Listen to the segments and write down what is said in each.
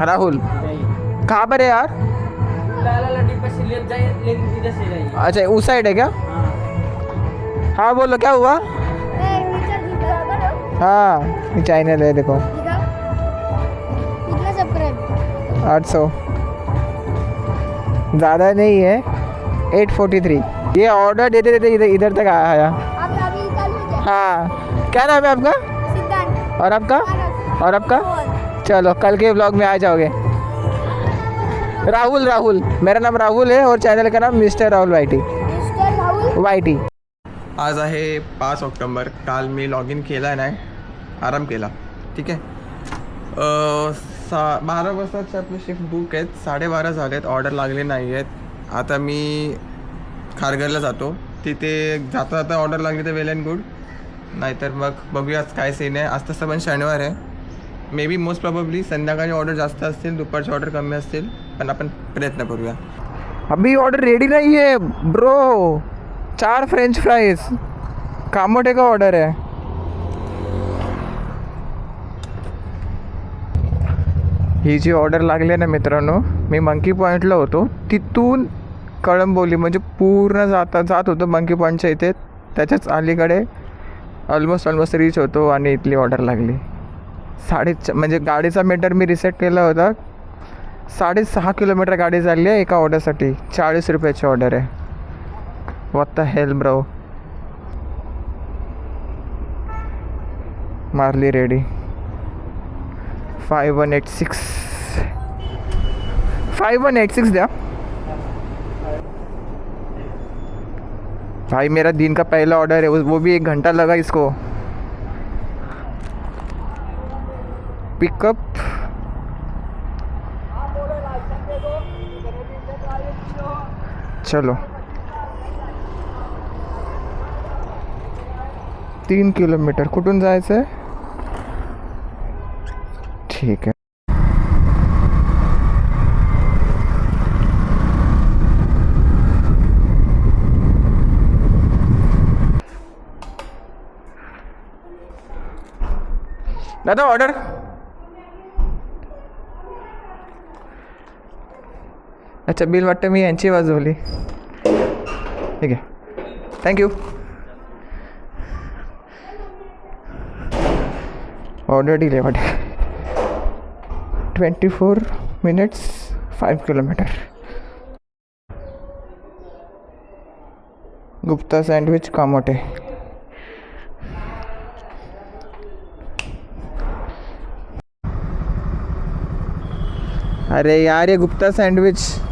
राहुल कहाँ पर है यार? अच्छा उस साइड है क्या? हाँ बोलो क्या हुआ? हाँ चैनल है देखो। आठ सौ। ज़्यादा नहीं है। एट फोर्टी थ्री ये ऑर्डर देते देते इधर इधर तक आया है। क्या हाँ नाम है आपका? और आपका? और आपका? चलो कल के ब्लॉग में आ जाओगे। राहुल राहुल मेरा नाम राहुल है और चॅनल का नाम mister Rahul YT mister Rahul. YT आज आहे पाच ऑक्टोंबर काल मी लॉग इन केला नाही आराम केला ठीक आहे? सा बारा वाजताचे आपले शिफ्ट बुक आहेत साडेबारा झालेत ऑर्डर लागले नाही आहेत आता मी खारघरला जातो तिथे जाता जाता ऑर्डर लागली तर वेल अँड गुड नाहीतर मग बघूया आज काय सीन आहे. आज तसं पण शनिवार आहे. मे बी मोस्ट प्रॉबली संध्याकाळी ऑर्डर जास्त असतील दुपारचे ऑर्डर कमी असतील पण आपण प्रयत्न करूया. अभी ऑर्डर रेडी नाही आहे ब्रो चार फ्रेंच फ्राईज कामोटे का ऑर्डर आहे. ही जी ऑर्डर लागली आहे ना मित्रांनो मी मंकी पॉईंटला होतो. तिथून कळंबोली म्हणजे पूर्ण जाता जात होतो मंकी पॉईंटच्या इथे. त्याच्याच अलीकडे ऑलमोस्ट ऑलमोस्ट रीच होतो आणि इथली ऑर्डर लागली. साडे म्हणजे गाडीचा मीटर मी रिसेट केला होता. साडेसहा किलोमीटर गाडी चालली आहे एका ऑर्डरसाठी चाळीस रुपयाची ऑर्डर आहे. वॉट द हेल ब्रो मारली ready five one eight six five one eight six द्या. भाई मेरा दिन का पहला ऑर्डर है वो भी एक घंटा लगा इसको. पिकअप. चलो. तीन किलोमीटर. कुठून जायचं आहे ठीक आहे. दादा ऑर्डर अच्छा बिल वाटतं मी यांची वाजवली. ठीक आहे. Thank you order delay delivered twenty four minutes five kilometre Gupta sandwich Kamothe अरे यार ये गुप्ता सँडविच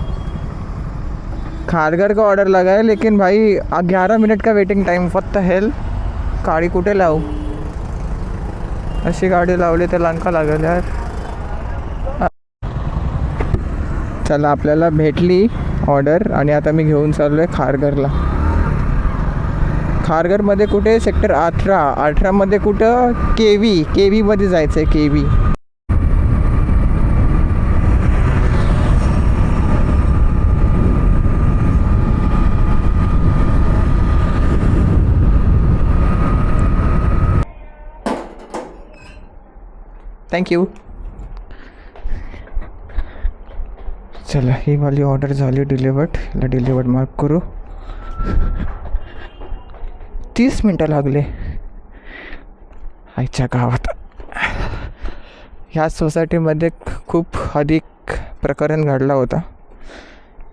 खारघर का ऑर्डर लगा है लेकिन भाई ग्यारह मिनट का वेटिंग टाइम फक्त हेल गाडी कुठे लावू अशी गाडी लावली तर लंका लागेल यार। चला आपल्याला भेटली ऑर्डर आणि आता मी घेऊन चाललो आहे खारघरला. खारघरमध्ये कुठे? सेक्टर अठरा. अठरामध्ये कुठं? के व्ही के व्हीमध्ये जायचं आहे के व्ही थँक्यू चला ही वाली ऑर्डर झाली डिलिवर्ड हिला डिलिवर्ड मार्क करू. तीस मिनटं लागले. आईच्या गावात. ह्या सोसायटीमध्ये खूप अधिक प्रकरण घडला होता.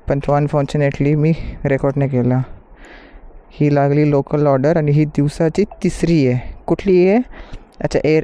पण तो अनफॉर्च्युनेटली मी रेकॉर्ड नाही केला. ही लागली लोकल ऑर्डर आणि ही दिवसाची तिसरी आहे. कुठली आहे? अच्छा एअर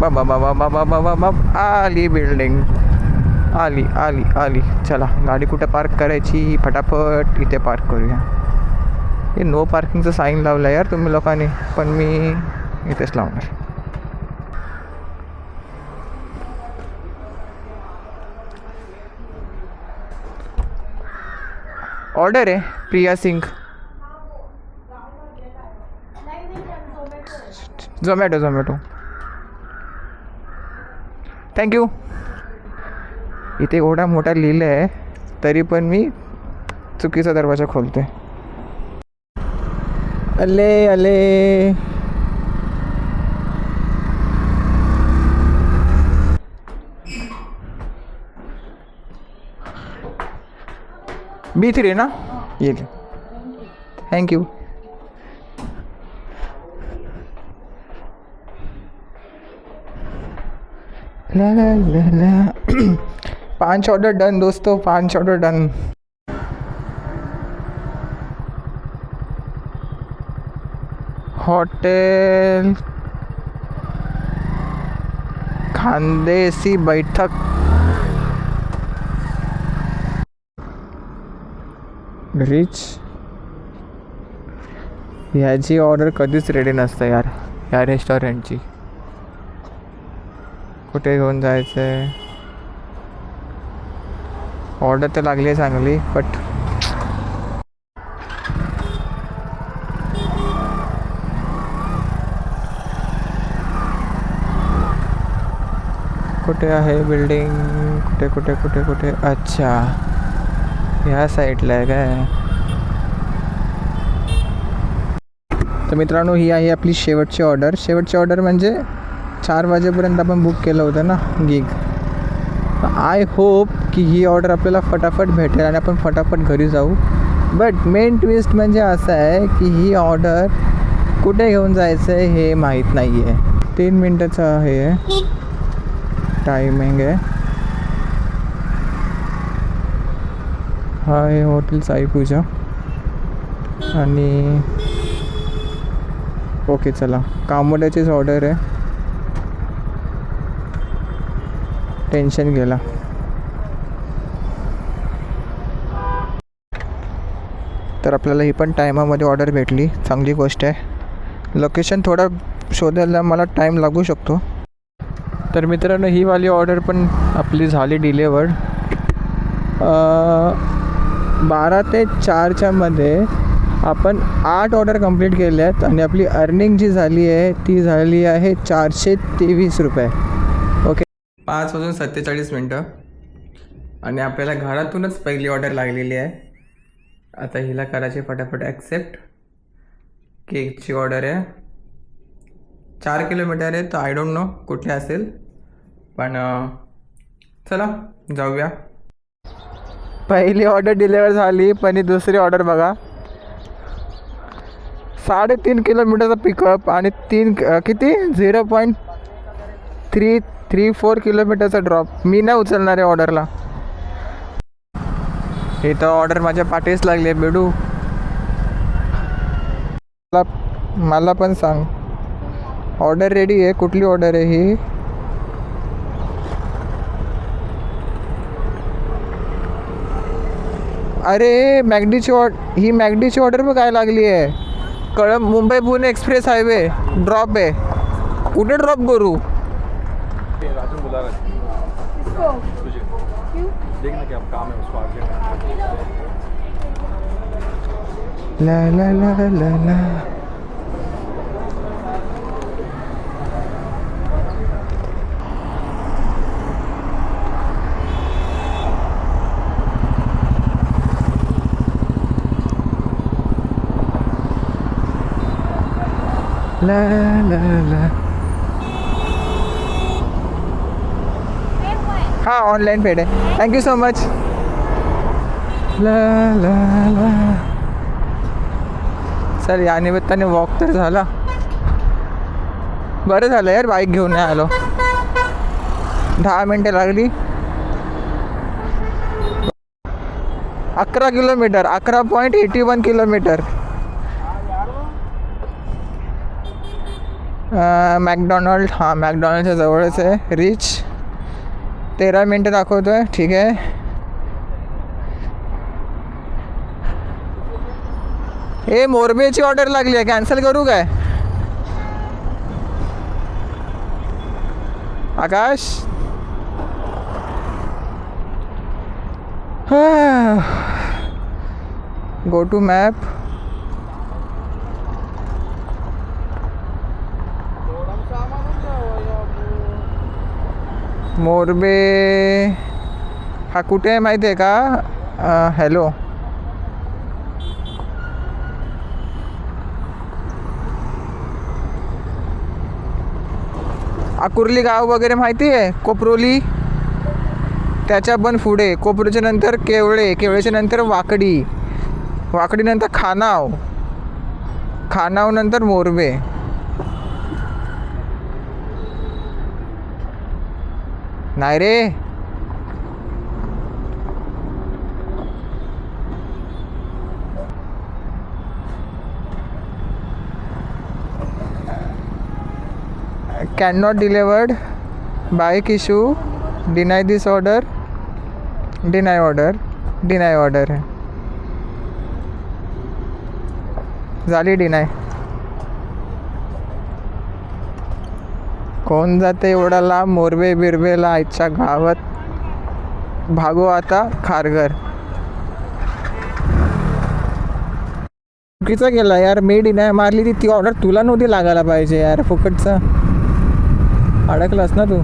बाबा बाबा बाबा बाबा बाबा आली बिल्डिंग आली आली आली. चला गाडी कुठे पार्क करायची? फटाफट इथे पार्क करूया. हे नो पार्किंगचं साईन लावलं यार तुम्ही लोकांनी पण मी इथेच लावणार. ऑर्डर आहे Priya Singh. Zomato Zomato thank you इथे एवढा मोठा लिहिलं आहे तरी पण मी चुकीचा दरवाजा खोलते अले अले. बी थ्री ना? येईल थँक्यू ला ला ला ला. पांच ऑर्डर डन दोस्तों पांच ऑर्डर डन हॉटेल खानदेसी बैठक. रिच ह्याची ऑर्डर कधीच रेडी नसतं यार या रेस्टॉरंटची कुठे घेऊन जायचं आहे ऑर्डर तर लागली आहे चांगली बट कुठे आहे बिल्डिंग कुठे कुठे कुठे कुठे? अच्छा. ह्या साईडला आहे काय? तर मित्रांनो ही आहे आपली शेवटची ऑर्डर शेवटची ऑर्डर म्हणजे चार वाजेपर्यंत आपण बुक केलं होतं ना गिग आय होप की ही ऑर्डर आपल्याला फटाफट भेटेल आणि आपण फटाफट घरी जाऊ. बट मेन ट्विस्ट म्हणजे असं आहे की ही ऑर्डर कुठे घेऊन जायचं आहे हे माहीत नाही आहे तीन मिनटाचं हे आहे. टायमिंग आहे. हा हे हॉटेल साई पूजा. आणि ओके चला. कामोड्याचीच ऑर्डर आहे. टेन्शन गेला. तर आपल्याला ही पण टायमामध्ये ऑर्डर भेटली. चांगली गोष्ट आहे. लोकेशन थोडं शोधायला मला टाईम लागू शकतो. तर मित्रांनो ही वाली ऑर्डर पण आपली झाली डिलेवर्ड बारा ते चारच्या मध्ये आपण आठ ऑर्डर कंप्लीट केल्या आहेत आणि आपली अर्निंग जी झाली आहे ती झाली आहे चारशे तेवीस रुपये. पाच वाजून सत्तेचाळीस मिनटं. आणि आपल्याला घरातूनच पहिली ऑर्डर लागलेली आहे. आता हिला करायची फटाफट ॲक्सेप्ट केकची ऑर्डर आहे. चार किलोमीटर आहे तर आय डोंट नो कुठे असेल. पण चला जाऊया. पहिली ऑर्डर डिलेवर झाली पण ही दुसरी ऑर्डर बघा. साडेतीन किलोमीटरचा पिकअप आणि तीन किती? Zero point three three four किलोमीटरचा ड्रॉप मी नाही उचलणार आहे ऑर्डरला हे तर ऑर्डर माझ्या पाठीच लागली आहे बेडू. मला मला पण सांग. ऑर्डर रेडी आहे कुठली ऑर्डर आहे ही? अरे मॅगडीची ऑर्ड ही मॅगडीची ऑर्डर मग काय लागली आहे. कळम Mumbai Pune express highway drop आहे. कुठे ड्रॉप करू? आगे राजू बुला रहा है। इसको? तुझे। क्यों? देखना क्या काम है उसको आगे ला ला ला ला ला La la la हां ऑनलाईन पेड आहे. थँक्यू सो मच ला ला ला सर या निमित्ताने वॉक तर झाला. बरं झालं यार बाईक घेऊन नाही आलो. दहा मिनटं लागली. अकरा किलोमीटर अकरा point eighty one kilometre McDonald हां मॅकडॉनल्डच्या जवळच आहे रिच तेरा मिनटं दाखवतो आहे ठीक आहे. हे मोरबेची ऑर्डर लागली आहे कॅन्सल करू काय? Akash? Go to map Morbe. हा कुठे आहे माहिती आहे का? हॅलो आकुर्ली गाव वगैरे माहिती आहे? कोपरोली? त्याच्या पण पुढे. कोपरोच्या नंतर केवळे केवळेच्या नंतर वाकडी. वाकडीनंतर खानाव. खानावनंतर मोरबे. नाही रे. Can not delivered bike issue deny this order deny order deny order झाली डिनाय कोण जाते एवढा लांब मोरबे बिरबेला आईच्या गावात. भागो आता खारघर. चुकीचं केलं यार. मी नाही मारली ती. ती ऑर्डर तुला नव्हती लागायला पाहिजे यार. फुकटचं. अडकलास ना तू.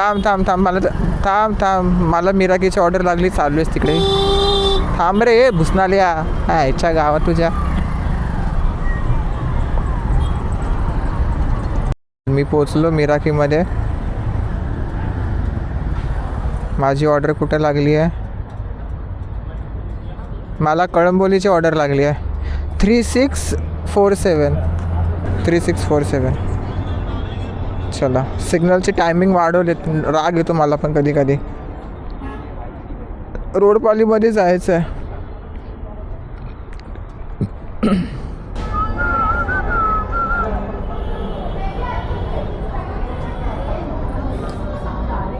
थांब थांब थांब. मला थांब थांब. मला मिराकीची ऑर्डर लागली. चालू आहेस तिकडे. थांब रे भुसनालिया हा याच्या गावात तुझ्या. मी पोचलो मिराकीमध्ये. माझी ऑर्डर कुठे लागली आहे? मला कळंबोलीची ऑर्डर लागली आहे. Three six four seven three six four seven चला सिग्नलची टायमिंग वाढवले. राग येतो मला पण कधी कधी रोडपालीमध्ये जायचं आहे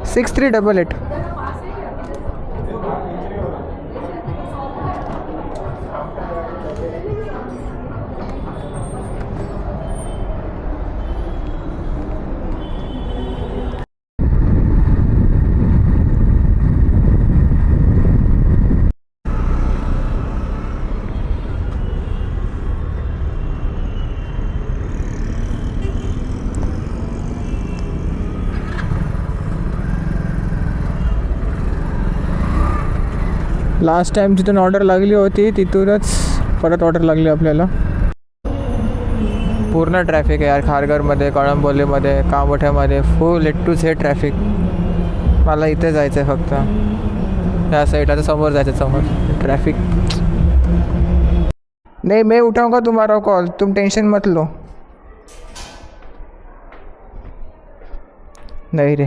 six three double eight last time जिथून ऑर्डर लागली होती तिथूनच परत ऑर्डर लागली आपल्याला. पूर्ण ट्रॅफिक आहे यार खारघरमध्ये कळंबोलीमध्ये कामोठ्यामध्ये full it to Z traffic मला इथे जायचं आहे फक्त ह्या साईडला समोर जायचं समोर. ट्रॅफिक नहीं मैं उठाऊंगा तुम्हाला कॉल तुम टेन्शन मत लो. नहीं रे.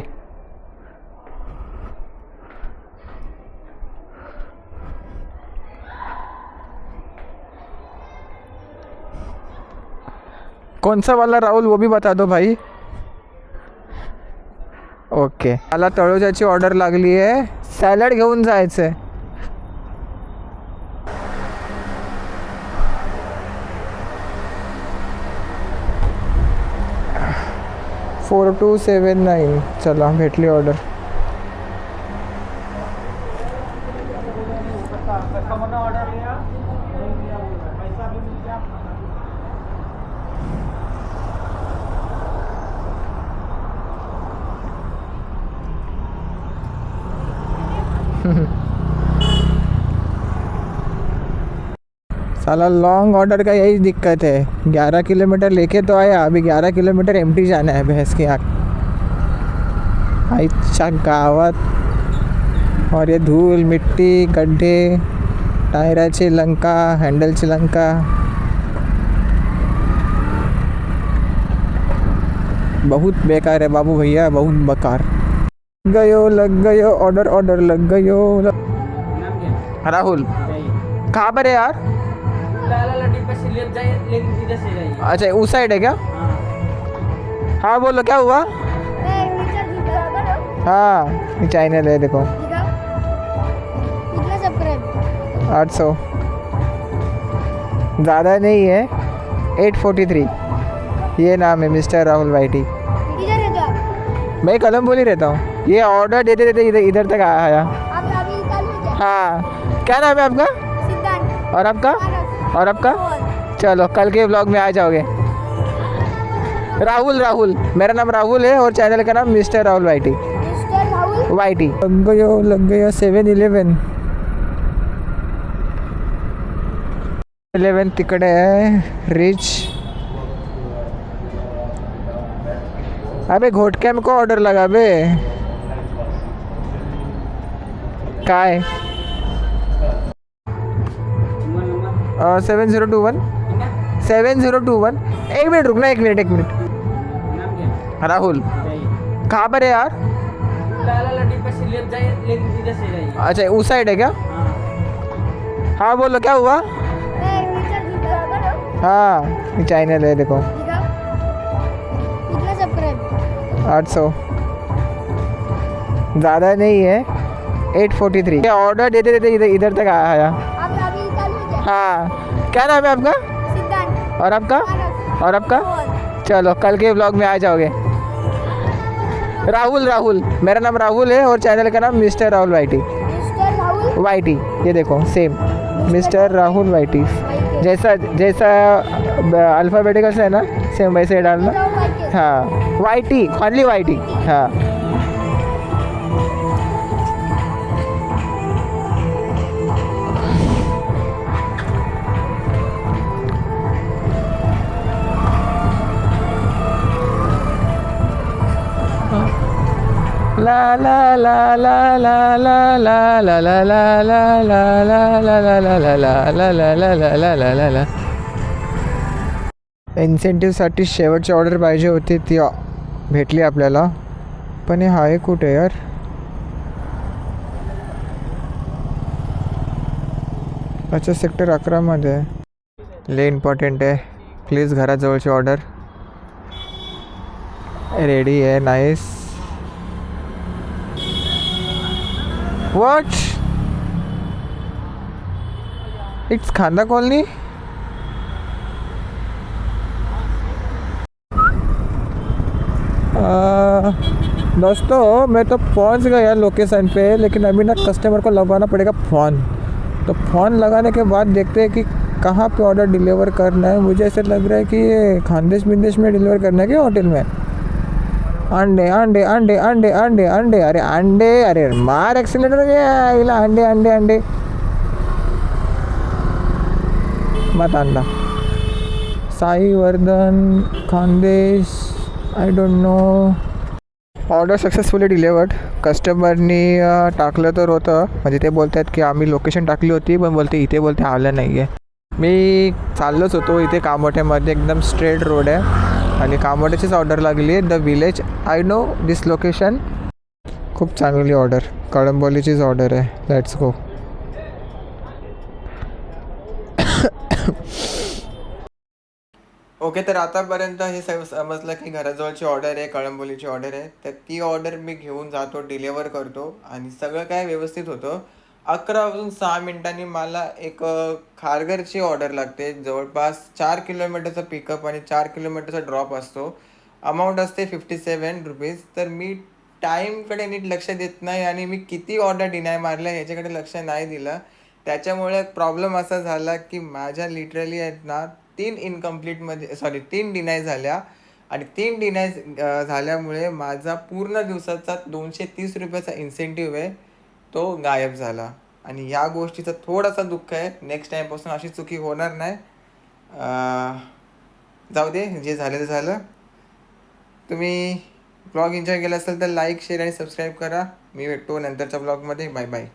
कौन सा वाला राहुल वो भी बता दो भाई। ओके मला तळोजाची ऑर्डर लागली आहे. सॅलड घेऊन जायचं आहे फोर टू सेवन नाईन चला भेटली ऑर्डर. साला लॉन्ग ऑर्डर का यही दिक्कत है। ग्यारह किलोमीटर लेके तो आया अभी ग्यारह किलोमीटर एमटी जाना है भैंस की आँख आईच्या गावात और ये धूल मिट्टी गड्ढे टायराची लंका हँडलची लंका बहुत बेकार है बाबू भैया बहुत बेकार। गयो लग गयो ऑर्डर ऑर्डर लग गयो। लग... राहुल। कहाँ पर है यार? लाला लड्डी से लेफ़्ट जाइए लेकिन इधर से जाइए। अच्छा उस साइड है क्या? हाँ हाँ बोलो क्या हुआ? हाँ ये चैनल है देखो। कितना सब्सक्राइब आठ सौ। ज़्यादा नहीं है। एट फोर्टी थ्री ये नाम है मिस्टर राहुल वाइटी। मैं कलमबोली रहता हूँ। ये ऑर्डर देते देते इधर इधर तक आया। हाँ। क्या नाम है आपका? और आपका? और आपका? चलो कल के ब्लॉग में आ जाओगे। राहुल राहुल। मेरा नाम राहुल है और चैनल का नाम mister Rahul Y T Y लग गयो लग गयो सेवन इलेवन इलेवन तिकडे आहे रिच अबे घोटक्या को ऑर्डर लगा बे? काय? Seven zero two one. Seven zero two one. एक मिनट रुकना, एक मिनट एक मिनट। राहुल, कहाँ पर है यार? अच्छा उस साइड है क्या? हाँ बोलो, क्या हुआ? हाँ चैनल है देखो। आठ सौ। ज़्यादा नहीं है। Eight forty three. ऑर्डर देते देते इधर इधर तक आया। हाँ। क्या नाम है आपका? और आपका? और आपका? चलो कल के ब्लॉग में आ जाओगे। राहुल राहुल। मेरा नाम राहुल है और चैनल का नाम mister Rahul Y T Y T ये देखो same mister Rahul. Y T वाईके जैसा जैसा अल्फ़ाबेटिकल से है ना? सेम वैसे ही डालना। हाँ। वाई टी खाली वाई टी हाँ। La la la la la la la la la la la la la ला la la la la la इन्सेंटिव्हसाठी शेवटची ऑर्डर पाहिजे होती ती भेटली आपल्याला पण हे आहे कुठे यार अच्छा सेक्टर अकरामध्ये आहे लय इम्पॉर्टंट आहे प्लीज घराजवळची ऑर्डर रेडी आहे nice what it's Khanda colony दोस्तों, मैं तो पहुँच गया लोकेशन पे, लेकिन अभी ना कस्टमर को लगवाना पड़ेगा फ़ोन तो फ़ोन लगाने के बाद देखते हैं कि कहाँ पे ऑर्डर डिलीवर करना है. मुझे ऐसा लग रहा है कि ये खानदेश बिंदेश में डिलीवर करना है कि होटल में? अंडे अंडे अंडे अंडे अंडे अंडे. अरे अंडे अरे मार एक्सिलेटर इला अंडे अंडे अंडे. मत अंडा Sai Vardhan Khandesh I don't know order successfully delivered कस्टमरनी टाकलं तर होतं. म्हणजे ते बोलत आहेत की आम्ही लोकेशन टाकली होती पण बोलते इथे बोलते आलं नाही आहे मी चाललोच होतो इथे कामोठ्यामध्ये एकदम स्ट्रेट रोड आहे. आणि कामोड्याचीच ऑर्डर लागली आहे. The village I know this location खूप चांगली ऑर्डर कळंबोलीचीच ऑर्डर आहे. लेट्स गो ओके तर आतापर्यंत हे सग समजलं की घराजवळची ऑर्डर आहे कळंबोलीची ऑर्डर आहे. तर ती ऑर्डर मी घेऊन जातो डिलेवर करतो. आणि सगळं काय व्यवस्थित होतं अकरा वाजून सहा मिनिटांनी मला एक खारघरची ऑर्डर लागते. जवळपास चार किलोमीटरचा पिकअप आणि चार किलोमीटरचा ड्रॉप असतो. अमाऊंट असते फिफ्टी सेवन रुपीज तर मी टाईमकडे नीट लक्ष देत नाही आणि मी किती ऑर्डर डिनाय मारलं याच्याकडे लक्ष नाही दिलं. त्याच्यामुळे प्रॉब्लेम असा झाला की माझ्या लिटरली आहेत ना तीन इनकम्प्लीटमध्ये सॉरी तीन डिनाय झाल्या. आणि तीन डिनाय झाल्यामुळे माझा पूर्ण दिवसाचा दोनशे तीस रुपयाचा इन्सेंटिव्ह आहे. तो गायब झाला. आणि या गोष्टीचं थोडासा दुःख आहे. नेक्स्ट टाईमपासून अशी चुकी होणार नाही. जाऊ दे जे झालं ते झालं. तुम्ही ब्लॉग एन्जॉय केला असेल तर लाईक शेअर आणि सबस्क्राईब करा. मी भेटतो नंतरच्या ब्लॉगमध्ये. Bye bye